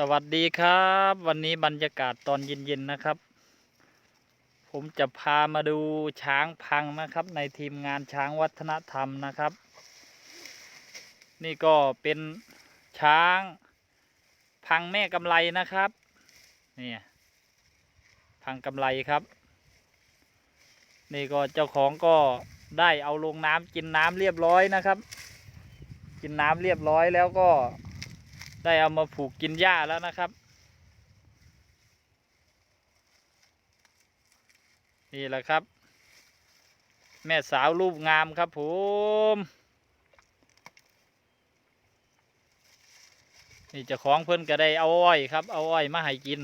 สวัสดีครับ วันนี้บรรยากาศตอนเย็นๆนะครับ ผมจะพามาดูช้างพังนะครับ ในทีมงานช้างวัฒนธรรมนะครับ นี่ก็เป็นช้างพังแม่กำไรนะครับนี่พังกำไรครับ นี่ก็เจ้าของก็ได้เอาลงน้ำกินน้ำเรียบร้อยนะครับ กินน้ำเรียบร้อยแล้วก็ ได้เอามาผูกกินหญ้าแล้วนะครับ นี่แหละครับ แม่สาวรูปงามครับผมนี่จ้าของเพิ่อนก็ได้เอาอ้อยครับ เอาอ้อยมาให้กิน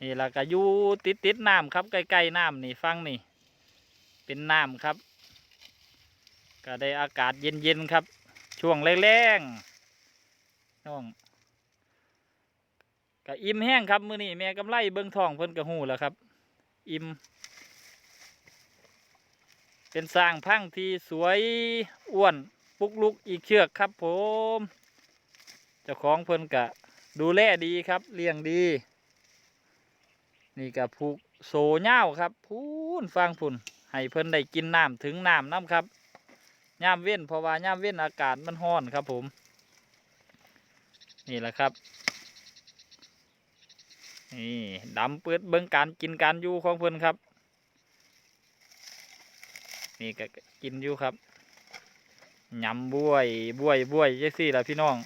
นี่แหละก็อยู่ติดติดน้ำครับใกล้ๆน้ำนี่ฟังนี่ เป็นน้ำครับ ก็ได้อากาศเย็นๆครับ ช่วงแรงๆช่วงก็อิ่มแห้งครับมือนี้แม่กำไรเบิ่งทองเพิ่นก็หูแล้วครับ อิ่มเป็นสร้างพังที่สวยอ้วนปุกลุกอีกเชือกครับผมเจ้าของเพิ่นก็ดูแลดีครับเลี้ยงดี นี่ก็ผูกโซเง่าครับพูนฟังพุ่นให้เพิ่นได้กินน้ำถึงน้ำน้ำครับ ย่ามเว้นเพราะว่าย่ามเว้นอากาศมันร้อนครับผม นี่แหละครับ นี่ดำเปิดเบิ้งการกินการอยู่ของเพิ่อนครับ นี่ก็กินอยู่ครับยำบวยบวยบวยจังสี่ละพี่น้อง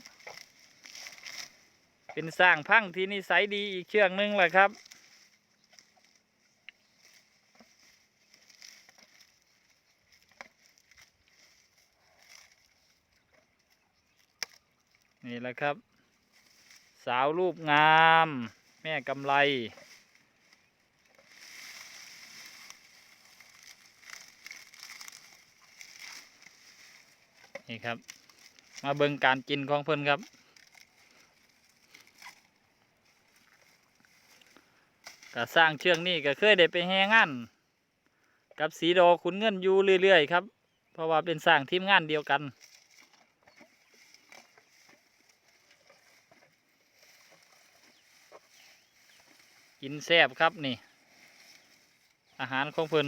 เป็นสร้างพังที่นิสัยดีอีกเชือกหนึงแหละครับ นี่แหละครับ สาวรูปงาม แม่กำไร นี่ครับ มาเบิ่งการกินของเพิ่นครับก็สร้างเชือกนี่ก็เคยได้ไปแฮงานกับสีดอขุนเงินอยู่เรื่อย ๆ ครับ เพราะว่าเป็นสร้างทีมงานเดียวกัน กินแซ่บครับนี่ อาหารของเพิ่น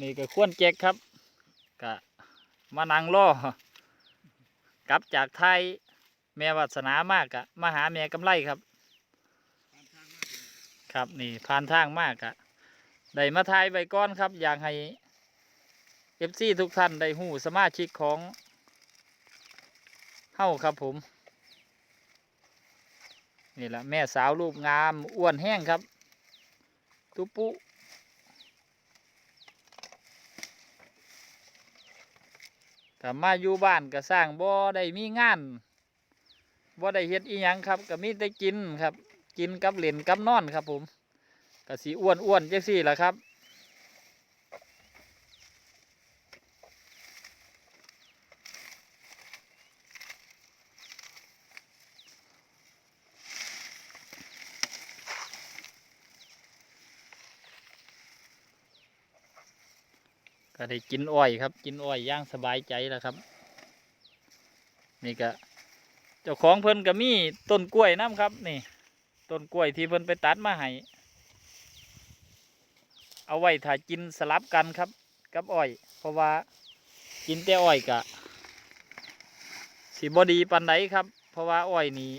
นี่ก็ขวนแจกครับกะมานั่งรอกลับจากไทยแม่วัสนามากกะมาหาแม่กำไรครับ ครับนี่ผ่านทางมากกะได้มาทายไว้ก้อนครับ อยากให้เอฟซีทุกท่านได้หูสมาชิกของ เฮ้าครับผม นี่แหละแม่สาวรูปงามอ้วนแห้งครับ ตุปุถ้ามาอยู่บ้านก็สร้างบ่ได้มีงานบ่ได้เฮ็ดอีหยังครับ ก็มีแต่กินครับ กินกับเล่นกับนอนครับผมก็สีอ้วนอ้วนๆจังสี่แหละครับ ก็ได้กินอ้อยครับ กินอ้อยย่างสบายใจแล้วครับ นี่ก็เจ้าของเพิ่นก็มีต้นกล้วยน้ำครับ นี่ต้นกล้วยที่เพิ่นไปตัดมาให้เอาไว้ถ้ากินสลับกันครับ กับอ้อย เพราะว่ากินแต่อ้อยกะสีบดีปันไดครับ เพราะว่าอ้อยนี่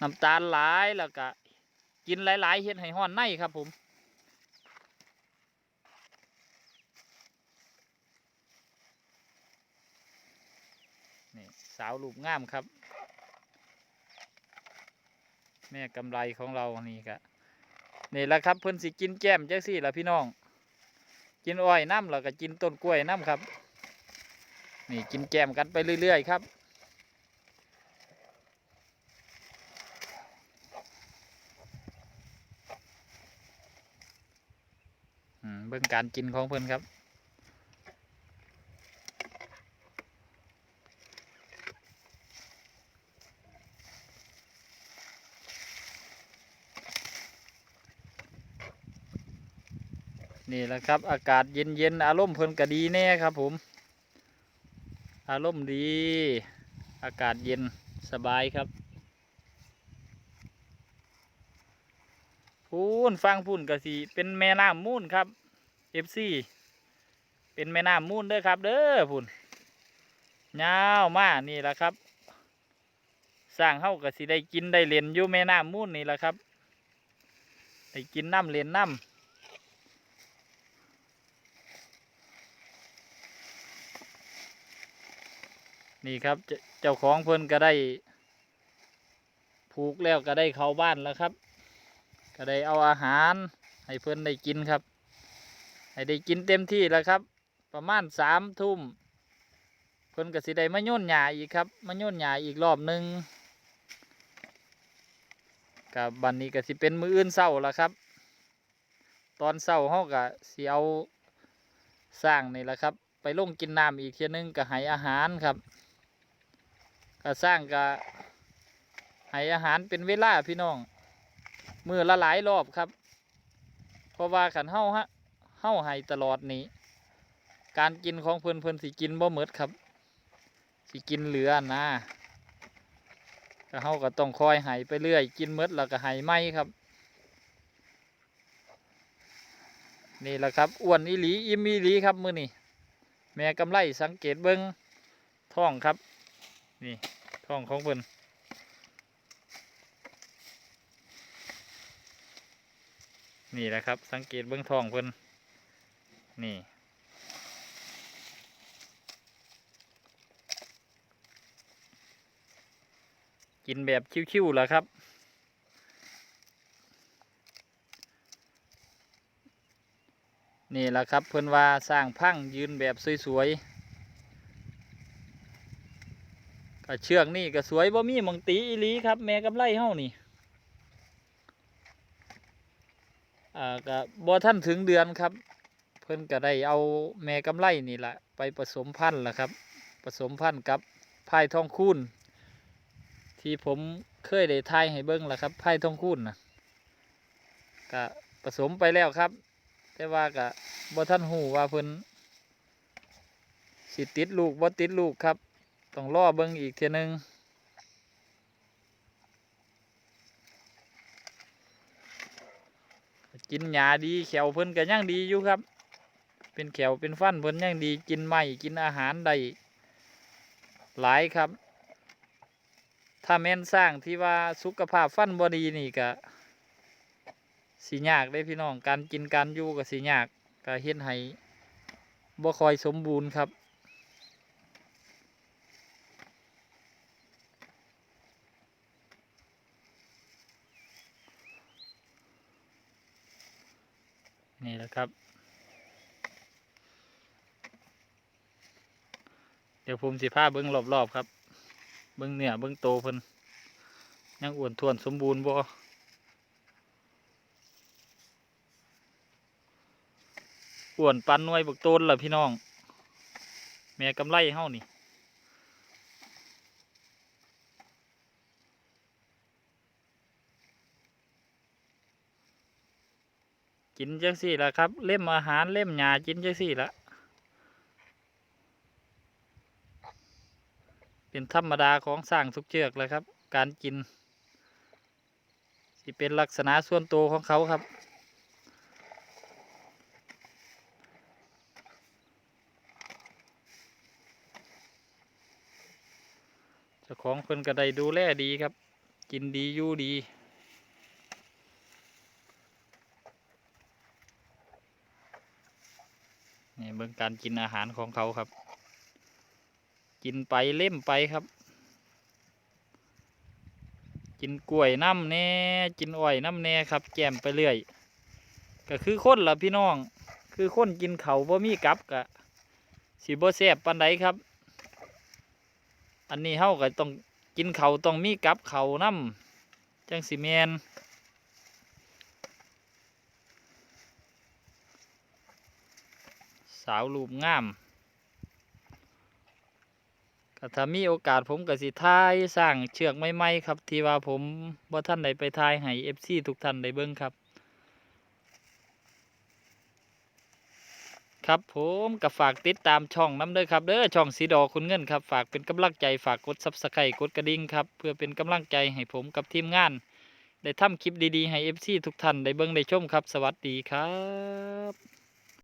น้ำตาลหลายแล้วก็กินหลายๆเฮ็ดให้ห้อนในครับผม นี่ สาวรูปงามครับ แม่กำไรของเรานี่กะนี่แหละครับเพิ่นสิกินแก้มจังสี่ละพี่น้อง กินอ้อยน้ำแล้วก็กินต้นกล้วยน้ำครับ นี่กินแก้มกันไปเรื่อย ๆ ครับเบิ่งการกินของเพิ่อนครับ นี่แหละครับ อากาศเย็นๆอารมณ์เพลินก็ดีแน่ครับ ผม อารมณ์ดี อากาศเย็นสบายครับพูนฟังพูนก็สิเป็นแม่น้ำมูลครับ FC เป็นแม่น้ำมูลเด้อครับ เด้อพูนยาวมานี่แหละครับสร้างเฮาก็สิได้กินได้เล่นอยู่แม่น้ำมูลนี่แหละครับได้กินน้ำเล่นน้ำ นี่ครับเจ้าของเพิ่นก็ได้ผูกแล้วก็ได้เข้าบ้านแล้วครับ ก็ได้เอาอาหาร ให้เพิ่นได้กินครับ ให้ได้กินเต็มที่แล้วครับ ประมาณสามทุ่มเพิ่นก็สิได้มาโยนหญ้าอีกครับมาโยนหญ้าอีกรอบหนึ่งกับบันนี้ก็สิเป็นมืออื่นเศร้าแล้วครับ ตอนเศร้าเฮาก็สิเอาสร้างนี่แหละครับ ไปลงกินน้ำอีกเทีนึงก็ให้อาหารครับ ก็สร้างก็ให้อาหารเป็นเวลาพี่น้องมือละหลายรอบครับ เพราะว่าขันเฮาฮะเฮาให้ตลอดนี้ การกินของเพิ่นเพิ่นสิกินบ่หมดครับ สิกินเหลือนะก็เฮาก็ต้องคอยให้ไปเรื่อย กินหมดแล้วก็ให้ไหมครับ นี่แหละครับอ้วนอีหลีอิ่มอีหลีครับมือนี้แม่กำไรสังเกตเบิ่งท้องครับ นี่ท้องของเพิ่นนี่แหละครับ สังเกตเบื้องท้องเพิ่นนี่ กินแบบชิวๆแหล้วครับนี่แหละครับเพิ่นว่าสร้างพังยืนแบบสวยๆก็ เชือกนี่ก็สวยบ่มีมองตีอีลีครับ แม่กับไลเฮานี่อ่าก็บ่ท่านถึงเดือนครับ เพิ่นก็ได้เอาแม่กำไลนี่แหละไปผสมพันธุ์ละครับ ผสมพันธุ์กับพายทองคูณที่ผมเคยได้ทายให้เบิ้งละครับพายทองคูณนะก็ผสมไปแล้วครับ แต่ว่าก็บ่ท่านหูว่าเพิ่นสิติดลูกบ่ติดลูกครับ ต้องรอเบิ้งอีกเทียนึงกินหญ้าดีแขวเพิ่นก็ยังดีอยู่ครับ เป็นแขวเป็นฟันเพิ่นยังดีกินไม้กินอาหารได้หลายครับ ถ้าแม่นสร้างที่ว่าสุขภาพฟันบ่ดีนี่ก็สิยากเลยพี่น้องการกินการอยู่ก็สิยากก็เฮ็ดให้บ่ค่อยสมบูรณ์ครับ นี่แหละครับ เดี๋ยวผมสิพาเบิ้งรอบๆครับ เบิ้งเหนือเบิ้งโตเพิ่นยังอ้วนท้วนสมบูรณ์บ่อ้วนปันน่วยบักโตนล่ะพี่น้อง แม่กำไรเฮานี่ กินจังสี่ละครับ เล่มอาหารเล่มหญ้ากินจังสี่ละเป็นธรรมดาของสร้างทุกเชือกเลยครับ การกินสิเป็นลักษณะส่วนตัวของเขาครับเจ้าของเพิ่นก็ได้ดูแลดีครับ กินดีอยู่ดี นี่เบิ่งการกินอาหารของเขาครับ กินไปเล่มไปครับ กินกล้วยน้ำแน่กินอ้อยน้ำแน่ครับ แจมไปเรื่อย ก็คือคนละพี่น้อง คือคนกินเขาบ่มีกับกะสีบ่แซ่บปานใดครับ อันนี้เฮาก็ต้องกินเขาต้องมีกับเขาน้ำจังสิแมนาวรูปงามก็ถ้ามีโอกาสผมก็สิทายสร้างเชือกใหม่ๆครับ ที่ว่าผมว่าท่านได้ไปทายให้เอฟซีทุกท่านได้เบิ่งครับ ครับผมก็ฝากติดตามช่องน้ำเด้อครับเด้อช่องสีดอคุณเงินครับ ฝากเป็นกำลังใจฝากกดซับสไครต์กดกระดิ่งครับ เพื่อเป็นกำลังใจให้ผมกับทีมงาน ได้ทำคลิปดีๆให้ FC ทุกท่านได้เบิ่งได้ชมครับ สวัสดีครับ